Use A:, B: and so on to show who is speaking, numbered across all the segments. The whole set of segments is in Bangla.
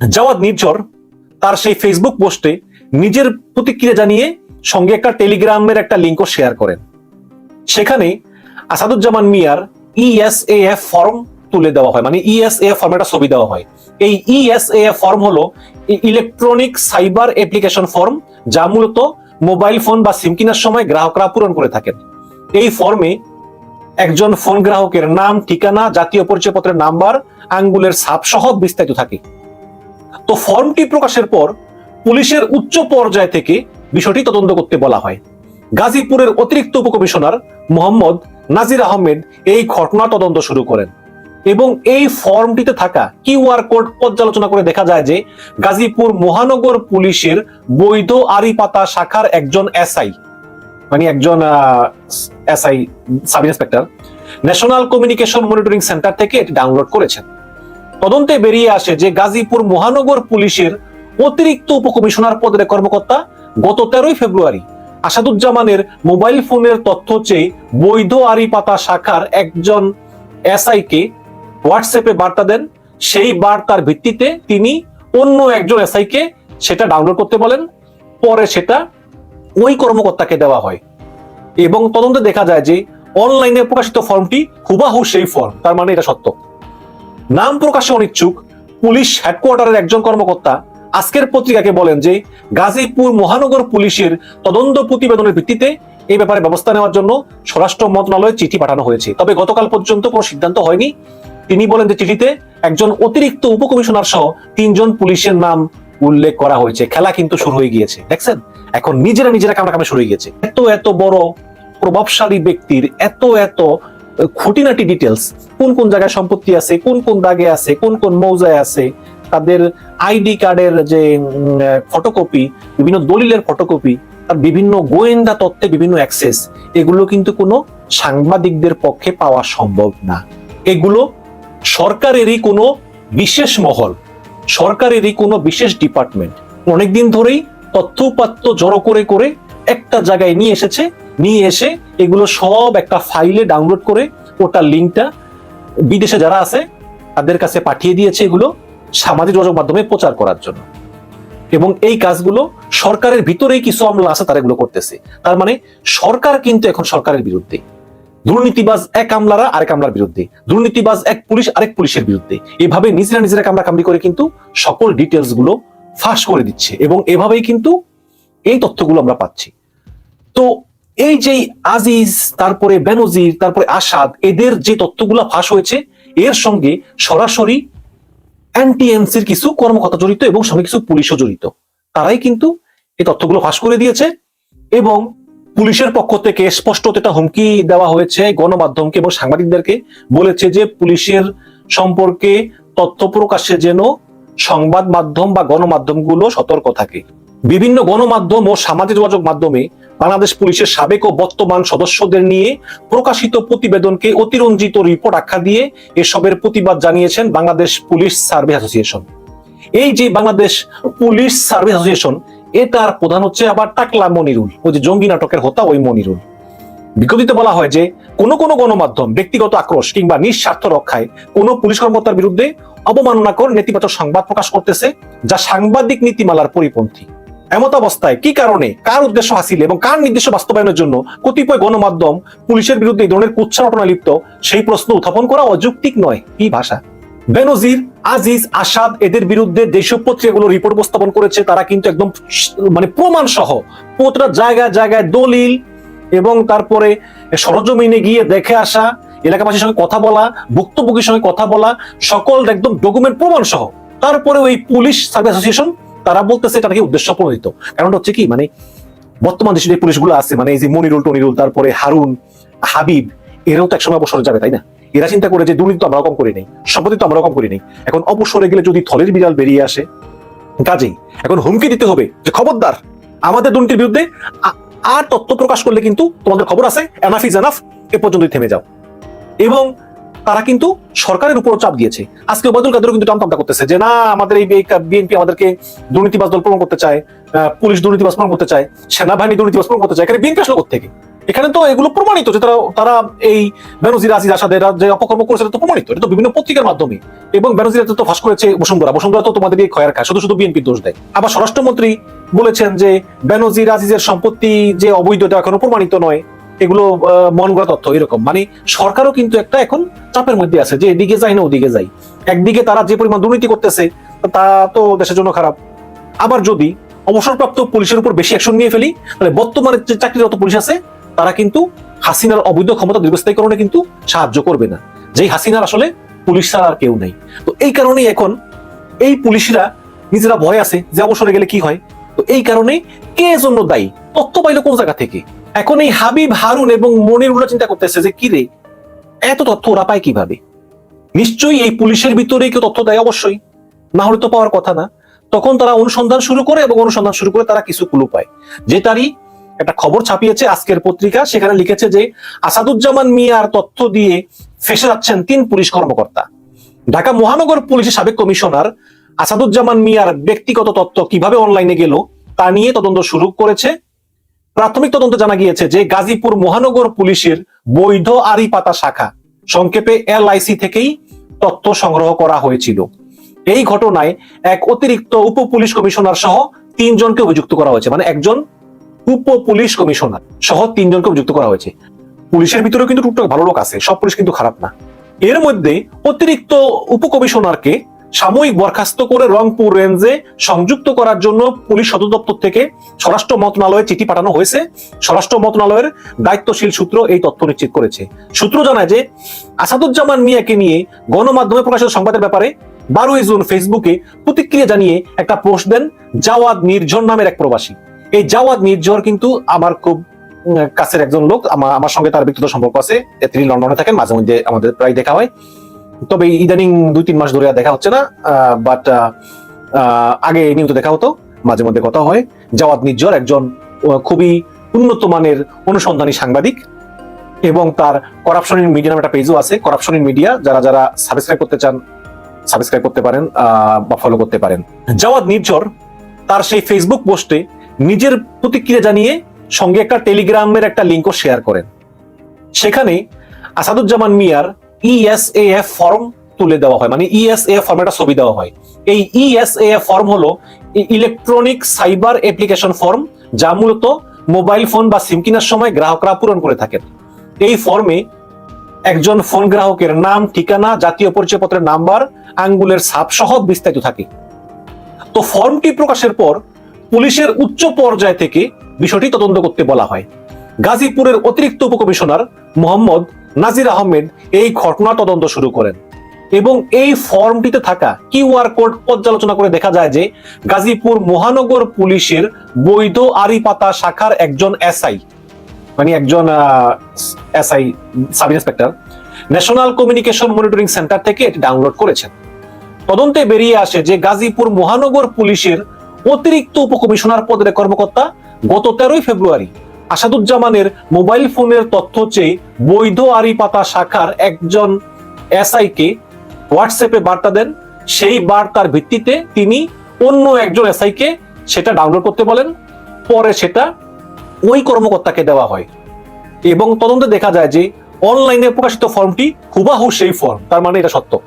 A: জাওয়াদ নির্ঝর তার সেই ফেসবুক পোস্টে নিজের প্রতিক্রিয়া জানিয়ে সঙ্গে একটা টেলিগ্রামের একটা লিঙ্কও শেয়ার করেন। সেখানে আসাদুজ্জামান মিয়ার E ইএসএএফ ফর্ম তুলে দেওয়া হয়। মানে ইএসএএফ ফর্মে একটা ছবি দেওয়া হয়। এই E ইএসএএফ ফর্ম হলো ইলেকট্রনিক সাইবার অ্যাপ্লিকেশন ফর্ম যা মূলত মোবাইল ফোন বা সিম কেনার সময় গ্রাহকরা পূরণ করে থাকেন। এই ফর্মে একজন ফোন গ্রাহকের নাম, ঠিকানা, জাতীয় পরিচয়পত্রের নাম্বার আঙ্গুলের ছাপ সহ বিস্তারিত থাকে। তো ফর্মটি প্রকাশের পর পুলিশের উচ্চ পর্যায় থেকে বিষয়টি তদন্ত করতে বলা হয়। গাজীপুরের অতিরিক্ত উপকমিশনার মোহাম্মদ নাজির আহমেদ এই ঘটনা তদন্ত শুরু করেন এবং এই ফর্মটিতে থাকা কিউআর কোড পর্যালোচনা করে দেখা যায় যে গাজীপুর মহানগর পুলিশের বৈধ আরিপাতা শাখার একজন এসআই মানে একজন SI sub inspector, national communication monitoring centre থেকে এটি ডাউনলোড করেছেন। তদন্তে বেরিয়ে আসে যে গাজীপুর মহানগর পুলিশের অতিরিক্ত উপকমিশনার পদের কর্মকর্তা গত তেরোই ফেব্রুয়ারি আসাদুজ্জামানের মোবাইল ফোনের তথ্য চেয়ে বৈধ আরিপাতা শাখার একজন এসআই কে হোয়াটসঅ্যাপে বার্তা দেন। সেই বার্তার ভিত্তিতে তিনি অন্য একজন এসআই কে সেটা ডাউনলোড করতে বলেন। পরে সেটা ওই কর্মকর্তাকে দেওয়া হয়। এবং তদন্তে দেখা যায় যে অনলাইনে প্রকাশিত ফর্মটি হুবাহু সেই ফর্ম, তার মানে এটা সত্য। নাম প্রকাশে অনিচ্ছুক। পুলিশ হেডকোয়ার্টারের একজন কর্মকর্তা আজকের পত্রিকাকে বলেন যে, গাজীপুর মহানগর পুলিশের তদন্ত প্রতিবেদনের ভিত্তিতে এই ব্যাপারে ব্যবস্থা নেওয়ার জন্য স্বরাষ্ট্র মন্ত্রণালয়ে চিঠি পাঠানো হয়েছে। তবে গতকাল পর্যন্ত কোনো সিদ্ধান্ত হয়নি। তিনি বলেন যে চিঠিতে একজন অতিরিক্ত উপকমিশনার সহ তিনজন পুলিশের নাম উল্লেখ করা হয়েছে। খেলা কিন্তু শুরু হয়ে গিয়েছে। দেখছেন? এখন নিজেরা নিজেরা কামড়া কামড়ে শুরু হয়ে গিয়েছে। এত এত বড় প্রভাবশালী ব্যক্তির এত এত খুঁটিনাটি ডিটেলস কোন কোন জায়গায় সম্পত্তি আছে, কোন কোন দাগে আছে, কোন কোন মৌজায় আছে, তাদের আইডি কার্ডের যে ফটোকপি বিভিন্ন দলিলের ফটোকপি তার বিভিন্ন গোয়েন্দা তত্ত্বে বিভিন্ন অ্যাক্সেস এগুলো কিন্তু কোনো সাংবাদিকদের পক্ষে পাওয়া সম্ভব না। এগুলো সরকারেরই কোনো বিশেষ মহল, সরকারেরই কোনো বিশেষ ডিপার্টমেন্ট অনেকদিন ধরেই তথ্য উপাত্ত জড়ো করে করে একটা জায়গায় নিয়ে এসেছে নিয়ে এসে এগুলো সব একটা ফাইলে ডাউনলোড করে ওটার লিঙ্কটা বিদেশে যারা আছে, তাদের কাছে পাঠিয়ে দিয়েছে এগুলো সামাজিক যোগাযোগ মাধ্যমে প্রচার করার জন্য। এবং এই কাজগুলো সরকারের ভিতরেই কিছু আমলা আছে, তারা এগুলো করতেছে। তার মানে সরকার কিন্তু এখন সরকারের বিরুদ্ধে। দুর্নীতিবাজ এক আমলারা আরেক আমলার বিরুদ্ধে। দুর্নীতিবাজ এক পুলিশ আরেক পুলিশের বিরুদ্ধে। এভাবে নিজেরা নিজেরা কামড়া কামড়ি করে কিন্তু সকল ডিটেলসগুলো ফাঁস করে দিচ্ছে। এবং এভাবেই কিন্তু এই তথ্যগুলো আমরা পাচ্ছি। তো এই যে আজিজ, তারপরে বেনজির, তারপরে আসাদ, এদের যে তথ্যগুলো ফাঁস হয়েছে, এর সঙ্গে সরাসরি অ্যান্টিএমসির কিছু কর্মকর্তা জড়িত এবং সঙ্গে কিছু পুলিশও জড়িত। তারাই কিন্তু এই তথ্যগুলো ফাঁস করে দিয়েছে এবং পুলিশের পক্ষ থেকে স্পষ্ট এটা হুমকি দেওয়া হয়েছে গণমাধ্যমকে এবং সাংবাদিকদেরকে বলেছে যে পুলিশের সম্পর্কে তথ্য প্রকাশে যেন সংবাদ মাধ্যম বা গণমাধ্যমগুলো সতর্ক থাকে। বিভিন্ন গণমাধ্যম ও সামাজিক যোগাযোগ মাধ্যমে বাংলাদেশ পুলিশের সাবেক ও বর্তমান সদস্যদের নিয়ে প্রকাশিত প্রতিবেদনকে অতিরঞ্জিত রিপোর্ট আখ্যা দিয়ে এসবের প্রতিবাদ জানিয়েছেন বাংলাদেশ পুলিশ সার্ভিস অ্যাসোসিয়েশন। এই যে বাংলাদেশ পুলিশ সার্ভিস অ্যাসোসিয়েশন, এটার প্রধান হচ্ছে আবার টাকলা মনিরুল, ওই যে জঙ্গি নাটকের হতা ওই মনিরুল। বিজ্ঞপ্তিতে বলা হয় যে কোনো কোনো গণমাধ্যম, ব্যক্তিগত আক্রোশ কিংবা নিঃস্বার্থ রক্ষায় কোনো পুলিশ কর্মকর্তার বিরুদ্ধে অবমাননাকর নেতিবাচক সংবাদ প্রকাশ করতেছে যা সাংবাদিক নীতিমালার পরিপন্থী। এমত অবস্থায় কি কারণে, কার উদ্দেশ্য হাসিল এবং কার নির্দেশ বাস্তবায়নের জন্য কতিপয় গণমাধ্যম পুলিশের বিরুদ্ধে এই ধরনের কুচ্ছা ঘটনা লিপ্ত? সেই প্রশ্ন উত্থাপন করা অযৌক্তিক নয়, কি ভাষা? বেনজির, আজিজ, আসাদ এদের বিরুদ্ধে যেসব পত্রিকাগুলো রিপোর্ট উপস্থাপন করেছে, তারা কিন্তু একদম মানে প্রমাণ সহ প্রতিটা জায়গায় জায়গায় দলিল এবং তারপরে সরজমিনে গিয়ে দেখে আসা, এলাকাবাসীর সঙ্গে কথা বলা, ভুক্তভোগীর সঙ্গে কথা বলা, সকল একদম ডকুমেন্ট প্রমাণ সহ। তারপরে ওই পুলিশ সার্ভিস অ্যাসোসিয়েশন, তারা বলতেছে এটা নাকি উদ্দেশ্য প্রণোদিত কারণ হচ্ছে কি মানে বর্তমান দেশে যে পুলিশগুলো আছে মানে এই যে মনিরুল, টনিরুল, তারপরে হারুন, হাবিব, এরাও তো একসময় অবসরে যাবে, তাই না? এরা চিন্তা করে যে দুর্নীতি তো আমরা কম করি নাই, সম্পত্তি তো আমরা কম করি নাই। এখন অবসরে গেলে যদি থলের বিড়াল বেরিয়ে আসে, কাজেই। এখন হুমকি দিতে হবে যে, খবরদার, আমাদের দুর্নীতির বিরুদ্ধে আর তথ্য প্রকাশ করলে কিন্তু তোমাদের খবর আছে এনাফ ইজ এনাফ এ পর্যন্তই থেমে যাও। এবং তারা কিন্তু সরকারের উপর চাপ দিয়েছে। আজকে ওবায়দুল কাদেরও কিন্তু টামটামটা করতেছে যে, না, আমাদের এই বিএনপি আমাদেরকে দুর্নীতিবাজ দল প্রমাণ করতে চায় পুলিশ দুর্নীতিবাজ প্রমাণ করতে চায়, সেনাবাহিনী দুর্নীতিবাজ প্রমাণ করতে চায়। এখানে বিএনপি আসলে থেকে এখানে তো এগুলো প্রমাণিত যে তারা তারা এই বেনজির, আজিজ আসাদের যে অপকর্ম করেছে তো প্রমাণিত, এটা তো বিভিন্ন পত্রিকার মাধ্যমে। এবং বেনজির তো ফাঁস করেছে বসুন্ধরা বসুন্ধরা তো তোমাদের এই খয়ার খায় শুধু শুধু বিএনপি দোষ দেয়। আবার স্বরাষ্ট্রমন্ত্রী বলেছেন যে বেনজির, আজিজের সম্পত্তি যে অবৈধ, এটা এখনও প্রমাণিত নয়, এগুলো মন গড়া তথ্য, এরকম। মানে সরকারও কিন্তু একটা এখন চাপের মধ্যে আছে যে এদিকে যাই না ওদিকে যাই। একদিকে তারা যে পরিমাণ দুর্নীতি করতেছে, তা তো দেশের জন্য খারাপ। আবার যদি অবসরপ্রাপ্ত পুলিশের উপর বেশি অ্যাকশন নিয়ে ফেলি, তাহলে বর্তমানে যে চাকরিরত পুলিশ আছে তারা কিন্তু হাসিনার অবৈধ ক্ষমতা দীর্ঘস্থায়ীকরণে কিন্তু সাহায্য করবে না। যেই হাসিনার আসলে পুলিশ ছাড়া আর কেউ নাই। তো এই কারণেই এখন এই পুলিশরা নিজেরা ভয় আছে যে অবসরে গেলে কি হয়? তো এই কারণে কে জন্য দায়ী? তথ্য পাইলো কোন জায়গা থেকে? এখন এই হাবিব হারুন এবং মনির উল্লা চিন্তা করতেছে যে, কি রে, এত তথ্য ওরা পায় কীভাবে? নিশ্চয়ই এই পুলিশের ভিতরে কেউ তথ্য দেয় অবশ্যই। না হলে তো পাওয়ার কথা না। তখন তারা অনুসন্ধান শুরু করে এবং অনুসন্ধান শুরু করে তারা কিছু ক্লু পায়। যে তারই একটা খবর ছাপিয়েছে আজকের পত্রিকা, সেখানে লিখেছে যে আসাদুজ্জামান মিয়ার তথ্য দিয়ে ফেসে যাচ্ছেন তিন পুলিশ কর্মকর্তা। ঢাকা মহানগর পুলিশের সাবেক কমিশনার আসাদুজ্জামান মিয়ার ব্যক্তিগত তথ্য কীভাবে অনলাইনে গেল তা নিয়ে তদন্ত শুরু করেছে। প্রাথমিক তদন্তে জানা গিয়েছে যে গাজীপুর মহানগর পুলিশের বৈধ আরি পাতা শাখা সংক্ষেপে এলআইসি থেকেই তথ্য সংগ্রহ করা হয়েছিল। এই ঘটনায় এক অতিরিক্ত উপ পুলিশ কমিশনার সহ তিনজনকে অভিযুক্ত করা হয়েছে। মানে একজন উপ পুলিশ কমিশনার সহ তিনজনকে অভিযুক্ত করা হয়েছে। পুলিশের ভিতরেও কিন্তু টুকটাক ভালো লোক আছে, সব পুলিশ কিন্তু খারাপ না। এর মধ্যে অতিরিক্ত উপকমিশনারকে সাময়িক বরখাস্ত করে রংপুর রেঞ্জে সংযুক্ত করার জন্য পুলিশ সদর দপ্তর থেকে স্বরাষ্ট্র মন্ত্রণালয়ে চিঠি পাঠানো হয়েছে। স্বরাষ্ট্র মন্ত্রণালয়ের দায়িত্বশীল সূত্র এই তথ্য নিশ্চিত করেছে। সূত্র জানায় যে আসাদুজ্জামান মিয়াকে নিয়ে গণমাধ্যমে প্রকাশিত সংবাদের ব্যাপারে বারোই জুন ফেসবুকে প্রতিক্রিয়া জানিয়ে একটা পোস্ট দেন, জাওয়াদ নির্ঝর নামের এক প্রবাসী। এই জাওয়াদ নির্ঝর কিন্তু আমার খুব কাছের একজন লোক। আমার সঙ্গে তার ব্যক্তিগত সম্পর্ক আছে। তিনি লন্ডনে থাকেন, মাঝে মধ্যে আমাদের প্রায় দেখা হয়। তবে ইদানিং দুই, তিন মাস ধরে আর দেখা হচ্ছে না। বাট আগে নিয়মিত দেখা হতো। মাঝে মধ্যে কথা হয়। জাওয়াদ নির্ঝর একজন খুবই উন্নত মানের অনুসন্ধানী সাংবাদিক এবং তার করাপশন ইন মিডিয়া একটা পেজও আছে। করাপশন ইন মিডিয়া যারা যারা সাবস্ক্রাইব করতে চান সাবস্ক্রাইব করতে পারেন বা ফলো করতে পারেন। জাওয়াদ নির্ঝর তার সেই ফেসবুক পোস্টে নিজের প্রতিক্রিয়া জানিয়ে সঙ্গে একটা টেলিগ্রামের একটা লিঙ্কও শেয়ার করেন। সেখানে আসাদুজ্জামান মিয়ার ইএসএএফ ফর্ম তুলে দেওয়া হয়। মানে ইএসএএফ ফর্মে একটা ছবি দেওয়া হয়। এই ইএসএএফ ফর্ম হলো ইলেকট্রনিক সাইবার অ্যাপ্লিকেশন ফর্ম যা মূলত মোবাইল ফোন বা সিম কেনার সময় গ্রাহকরা পূরণ করে থাকেন। এই ফর্মে একজন ফোন গ্রাহকের নাম, ঠিকানা, জাতীয় পরিচয়পত্রের নাম্বার আঙ্গুলের ছাপ সহ বিস্তারিত থাকে। তো ফর্মটি প্রকাশের পর পুলিশের উচ্চ পর্যায় থেকে বিষয়টি তদন্ত করতে বলা হয়। গাজীপুরের অতিরিক্ত উপকমিশনার মোহাম্মদ নাজির আহমেদ এই ঘটনা তদন্ত শুরু করেন এবং এই ফর্মটিতে থাকা কিউআর কোড পর্যালোচনা করে দেখা যায় যে গাজীপুর মহানগর পুলিশের বৈধ আরিপাতা শাখার একজন এসআই মানে একজন SI sub inspector, national communication monitoring centre থেকে এটি ডাউনলোড করেছেন। তদন্তে বেরিয়ে আসে যে গাজীপুর মহানগর পুলিশের অতিরিক্ত উপকমিশনার পদের কর্মকর্তা গত তেরোই ফেব্রুয়ারি আসাদুজ্জামানের মোবাইল ফোনের তথ্য চেয়ে বৈধ আরিপাতা শাখার একজন এসআই কে হোয়াটসঅ্যাপে বার্তা দেন। সেই বার্তার ভিত্তিতে তিনি অন্য একজন এসআই কে সেটা ডাউনলোড করতে বলেন। পরে সেটা ওই কর্মকর্তাকে দেওয়া হয়। এবং তদন্তে দেখা যায় যে অনলাইনে প্রকাশিত ফর্মটি হুবাহু সেই ফর্ম, তার মানে এটা সত্য।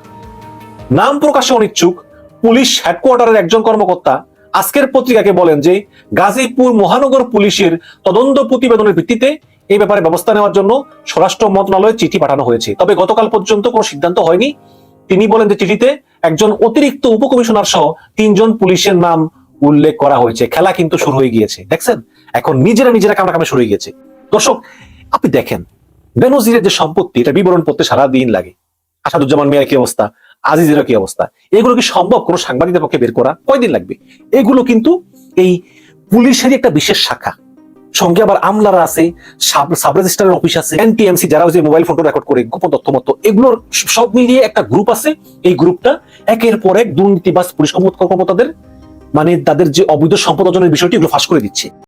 A: নাম প্রকাশে অনিচ্ছুক পুলিশ হেডকোয়ার্টারের একজন কর্মকর্তা আজকের পত্রিকাকে বলেন যে গাজীপুর মহানগর পুলিশের তদন্ত প্রতিবেদনের ভিত্তিতে এই ব্যাপারে ব্যবস্থা নেওয়ার জন্য স্বরাষ্ট্র মন্ত্রণালয়ে চিঠি পাঠানো হয়েছে। তবে গতকাল পর্যন্ত কোনো সিদ্ধান্ত হয়নি। তিনি বলেন যে চিঠিতে একজন অতিরিক্ত উপকমিশনার সহ তিনজন পুলিশের নাম উল্লেখ করা হয়েছে। খেলা কিন্তু শুরু হয়ে গিয়েছে। দেখছেন? এখন নিজেরা নিজেরা কামড়া কামড়ে শুরু হয়ে গিয়েছে। দর্শক, আপনি দেখেন, বেনজিরের যে সম্পত্তি, এটা বিবরণ করতে সারা দিন লাগে। আসাদুজ্জামান মিয়ার কি অবস্থা? আজিজের কি অবস্থা? এগুলো কি সম্ভব? কোনো সাংবাদিকদের পক্ষে বের করা? কয়দিন লাগবে? এগুলো কিন্তু এই পুলিশেরই একটা বিশেষ শাখা। সঙ্গে আবার আমলারা আছে, সাব রেজিস্ট্রারের অফিস আছে, এনটিএমসি যারা ওই যে মোবাইল ফটো রেকর্ড করে, গোপন তথ্য মতো, এগুলোর সব মিলিয়ে একটা গ্রুপ আছে। এই গ্রুপটা একের পর এক দুর্নীতিবাজ পুলিশ কর্মকর্তাদের মানে তাদের যে অবৈধ সম্পদ অর্জনের বিষয়টি এগুলো ফাঁস করে দিচ্ছে।